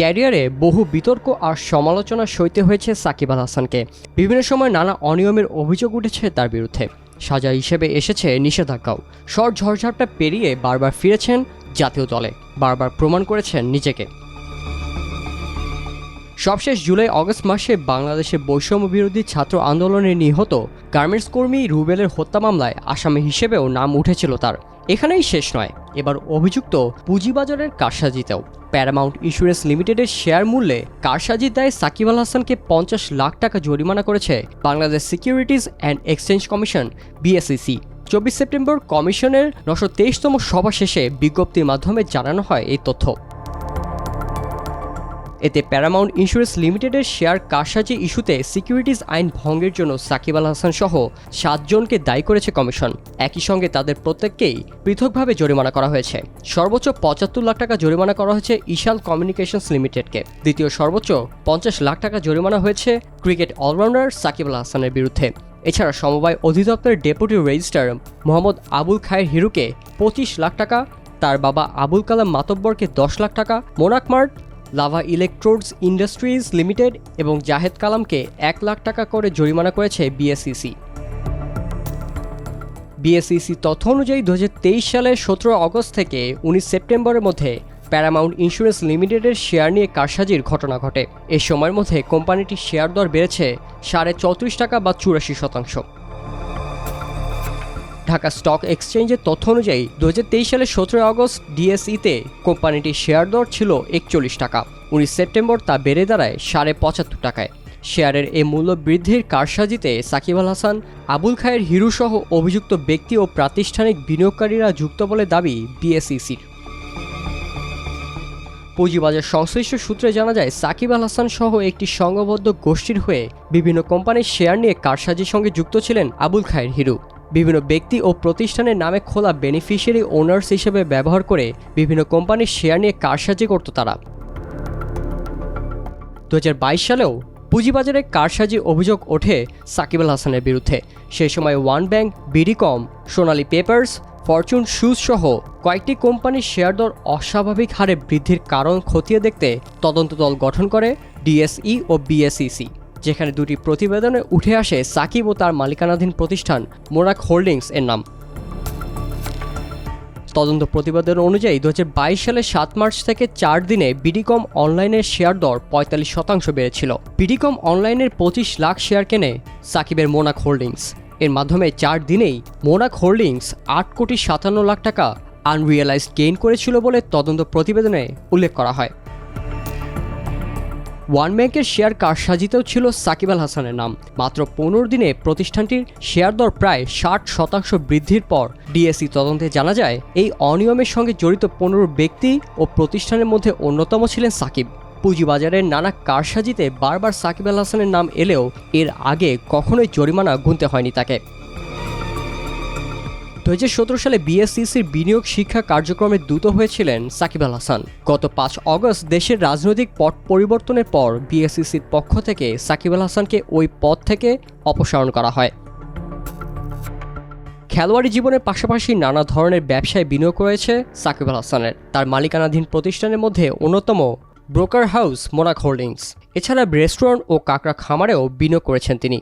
ক্যারিয়ারে বহু বিতর্ক আর সমালোচনা সইতে হয়েছে সাকিব আল হাসানকে। বিভিন্ন সময় নানা অনিয়মের অভিযোগ উঠেছে তার বিরুদ্ধে। সাজা হিসেবে এসেছে নিষেধাজ্ঞাও। শর্ট ঝড়ঝাপটা পেরিয়ে বারবার ফিরেছেন জাতীয় দলে। বারবার প্রমাণ করেছেন নিজেকে। সবশেষ জুলাই অগস্ট মাসে বাংলাদেশে বৈষম্য বিরোধী ছাত্র আন্দোলনে নিহত গার্মেন্টস কর্মী রুবেলের হত্যা মামলায় আসামি হিসেবেও নাম উঠেছিল তার। এখানেই শেষ নয়। এবার অভিযুক্ত পুঁজিবাজারের কারসাজিতেও প্যারামাউন্ট ইন্স্যুরেন্স লিমিটেডের শেয়ার মূল্যে কারসাজির দায় সাকিব আল হাসানকে পঞ্চাশ লাখ টাকা জরিমানা করেছে Bangladesh securities and exchange commission BSEC চব্বিশ সেপ্টেম্বর কমিশনের নশো তেইশতম সভা শেষে বিজ্ঞপ্তির মাধ্যমে জানানো হয় এই তথ্য। এতে প্যারামাউন্ট ইন্স্যুরেন্স লিমিটেডের শেয়ার কারসাজি ইস্যুতে সিকিউরিটিজ আইন ভঙ্গের জন্য সাকিব আল হাসান সহ সাতজনকে দায়ী করেছে কমিশন। একই সঙ্গে তাদের প্রত্যেককেই পৃথকভাবে জরিমানা করা হয়েছে। সর্বোচ্চ পঁচাত্তর লাখ টাকা জরিমানা করা হয়েছে ইশাল কমিউনিকেশনস লিমিটেডকে। দ্বিতীয় সর্বোচ্চ পঞ্চাশ লাখ টাকা জরিমানা হয়েছে ক্রিকেট অলরাউন্ডার সাকিব আল হাসানের বিরুদ্ধে। এছাড়া সমবায় অধিদপ্তরের ডেপুটি রেজিস্ট্রার মোহাম্মদ আবুল খায়ের হিরুকে পঁচিশ লাখ টাকা, তার বাবা আবুল কালাম মাতব্বরকে দশ লাখ টাকা Monark Mart Lava electrodes industries limited এবং জাহেদ কালামকে এক লাখ টাকা করে জরিমানা করেছে বিএসইসি। বিএসইসি তথ্য অনুযায়ী দু হাজার তেইশ সালের সতেরো আগস্ট থেকে উনিশ সেপ্টেম্বরের মধ্যে প্যারামাউন্ট ইন্স্যুরেন্স লিমিটেডের শেয়ার নিয়ে কারসাজির ঘটনা ঘটে। এ সময়ের মধ্যে কোম্পানিটির শেয়ার দর বেড়েছে সাড়ে চৌত্রিশ টাকা বা চুরাশি শতাংশ। ঢাকা স্টক এক্সচেঞ্জের তথ্য অনুযায়ী দু হাজার তেইশ সালের সতেরোই আগস্ট ডিএসইতে কোম্পানিটির শেয়ার দর ছিল একচল্লিশ টাকা। উনিশ সেপ্টেম্বর তা বেড়ে দাঁড়ায় সাড়ে পঁচাত্তর টাকায়। শেয়ারের এই মূল্য বৃদ্ধির কারসাজিতে সাকিব আল হাসান, আবুল খায়ের হিরু সহ অভিযুক্ত ব্যক্তি ও প্রাতিষ্ঠানিক বিনিয়োগকারীরা যুক্ত বলে দাবি বিএসইসির। পুঁজিবাজার সংশ্লিষ্ট সূত্রে জানা যায়, সাকিব আল হাসান সহ একটি সংঘবদ্ধ গোষ্ঠীর হয়ে বিভিন্ন কোম্পানির শেয়ার নিয়ে কারসাজির সঙ্গে যুক্ত ছিলেন আবুল খায়ের হিরু। বিভিন্ন ব্যক্তি ও প্রতিষ্ঠানের নামে খোলা বেনিফিশিয়ারি ওনার্স হিসেবে ব্যবহার করে বিভিন্ন কোম্পানির শেয়ার নিয়ে কারসাজি করত তারা। দু হাজার বাইশ সালেও পুঁজিবাজারে কারসাজি অভিযোগ ওঠে সাকিব আল হাসানের বিরুদ্ধে। সেই সময় One Bank, BDCom, Sonali Papers, Fortune Shoes সহ কয়েকটি কোম্পানির শেয়ার দর অস্বাভাবিক হারে বৃদ্ধির কারণ খতিয়ে দেখতে তদন্ত দল গঠন করে ডিএসই ও বিএসইসি। যেখানে দুটি প্রতিবেদনে উঠে আসে সাকিব ও তার মালিকানাধীন প্রতিষ্ঠান মোরাক হোল্ডিংস এর নাম। তদন্ত প্রতিবেদন অনুযায়ী দু হাজার বাইশ সালের সাত মার্চ থেকে চার দিনে বিডিকম অনলাইনের শেয়ার দর পঁয়তাল্লিশ শতাংশ বেড়েছিল। বিডিকম অনলাইনের পঁচিশ লাখ শেয়ার কেনে সাকিবের মোনাক হোল্ডিংস। এর মাধ্যমে চার দিনেই মোনাক হোল্ডিংস আট কোটি সাতান্ন লাখ টাকা আনরিয়েলাইজড গেইন করেছিল বলে তদন্ত প্রতিবেদনে উল্লেখ করা হয়। ওয়ান ব্যাংকের শেয়ার কারসাজিতেও ছিল সাকিব আল হাসানের নাম। মাত্র পনেরো দিনে প্রতিষ্ঠানটির শেয়ার দর প্রায় ষাট শতাংশ বৃদ্ধির পর ডিএসসি তদন্তে জানা যায়, এই অনিয়মের সঙ্গে জড়িত পনেরো ব্যক্তি ও প্রতিষ্ঠানের মধ্যে অন্যতম ছিলেন সাকিব। পুঁজিবাজারের নানা কারসাজিতে বারবার সাকিব আল হাসানের নাম এলেও এর আগে কখনোই জরিমানা গুনতে হয়নি তাকে। দু হাজার সতেরো সালে বিএসসিসির বিনিয়োগ শিক্ষা কার্যক্রমে দ্রুত হয়েছিলেন সাকিব আল হাসান। গত পাঁচ অগস্ট দেশের রাজনৈতিক পট পরিবর্তনের পর বিএসসিসির পক্ষ থেকে সাকিব আল হাসানকে ওই পদ থেকে অপসারণ করা হয়। খেলোয়াড়ি জীবনের পাশাপাশি নানা ধরনের ব্যবসায় বিনিয়োগ রয়েছে সাকিব আল হাসানের। তার মালিকানাধীন প্রতিষ্ঠানের মধ্যে অন্যতম ব্রোকার হাউস মোনাক হোল্ডিংস। এছাড়া রেস্টুরেন্ট ও কাকড়া খামারেও বিনিয়োগ করেছেন তিনি।